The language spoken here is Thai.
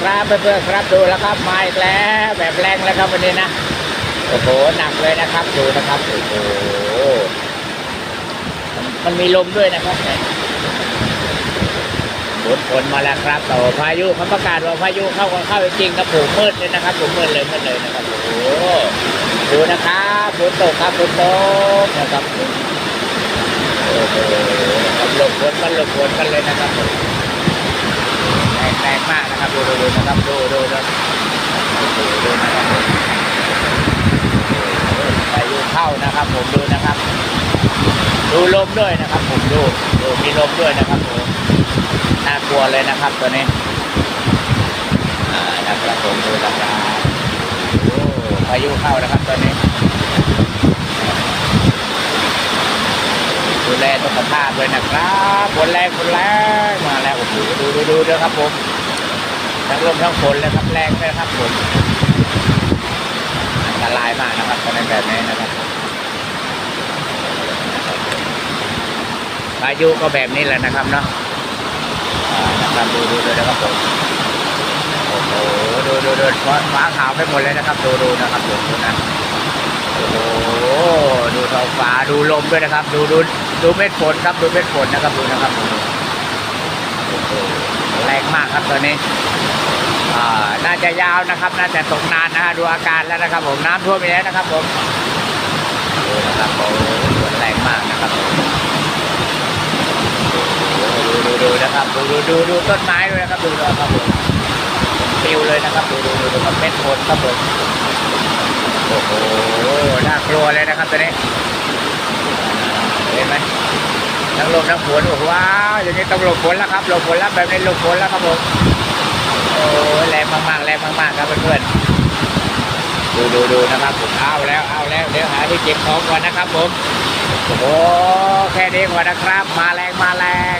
ครับเพื่อนๆครับดูแล้วครับมาอีกแล้วแบบแรงแล้วครับวันนี้นะโอ้โหหนักเลยนะครับดูนะครับโอ้โหมันมันมีลมด้วยนะครับฝนฝนมาแล้วครับต่ว่าพายุเขาประกาศว่าพายุเข้าก็เข้าจริงๆครับผมมืดเลยนะครับผมมืดเลยมืดเลยนะครับโอ้โหดูนะครับฝนตกครับฝนตกนะครับโอ้โหนะครับหลบฝนกันหลบฝนกันเลยนะครับผม แรงแรงม ดูดูนะครับดูดูดูดูดูนะครับพายุเข้านะครับ ผมดูนะครับ ดูลมด้วยนะครับ ผมดูดูมีลมด้วยนะครับผมน่ากลัวเลยนะครับตัวนี้อ่านะครับผมดูนะครับโอ้พายุเข้านะครับตัวนี้ ดูแลสุขภาพด้วยนะครับฝนแรงฝนแรงมาแล้วโอ้โหดูดูดูดูครับผม ทั้งลมทั้งฝนเลยครับแรงเลยครับผมอันตรายมากนะครับตอนนี้แบบนี้นะครับพายุก็แบบนี้แหละนะครับเนาะนะครับดูดูดูนะครับผมโอ้โหดูดูดูฟ้าฟ้าขาวไปหมดเลยนะครับ ดูดูนะครับดูดูนะโอ้โหดูท้องฟ้าดูลมด้วยนะครับ ดูดูดูเม็ดฝนครับดูเม็ดฝนนะครับดูนะครับแรงมากครับตอนนี้ น่าจะยาวนะครับน่าจะตกนานนะฮะดูอาการแล้วนะครับ ผมน้ำท่วมไปแล้วนะครับผมดูนะครับโอ้โหแรงมากนะครับผมดูดูดูนะครับดูดูดูดูต้นไม้ด้วยนะครับดูดูครับผมปิวเลยนะครับดูดูดูดูครับเม็ดฝนครับผมโอ้โหน่ากลัวเลยนะครับตัวนี้เห็นไหมทั้งลมทั้งฝนโอ้โหว้าวอย่างนี้ต้องหลบฝนแล้วครับหลบฝนแล้วแบบนี้หลบฝนแล้วครับผม มากๆแรงมากๆครับเพื่อนๆดูดูดูนะครับผมเอาแล้วเอาแล้วเดี๋ยวหาที่เก็บของก่อนนะครับผมโอ้โหแค่นี้ก่อนนะครับ มาแรงมาแรง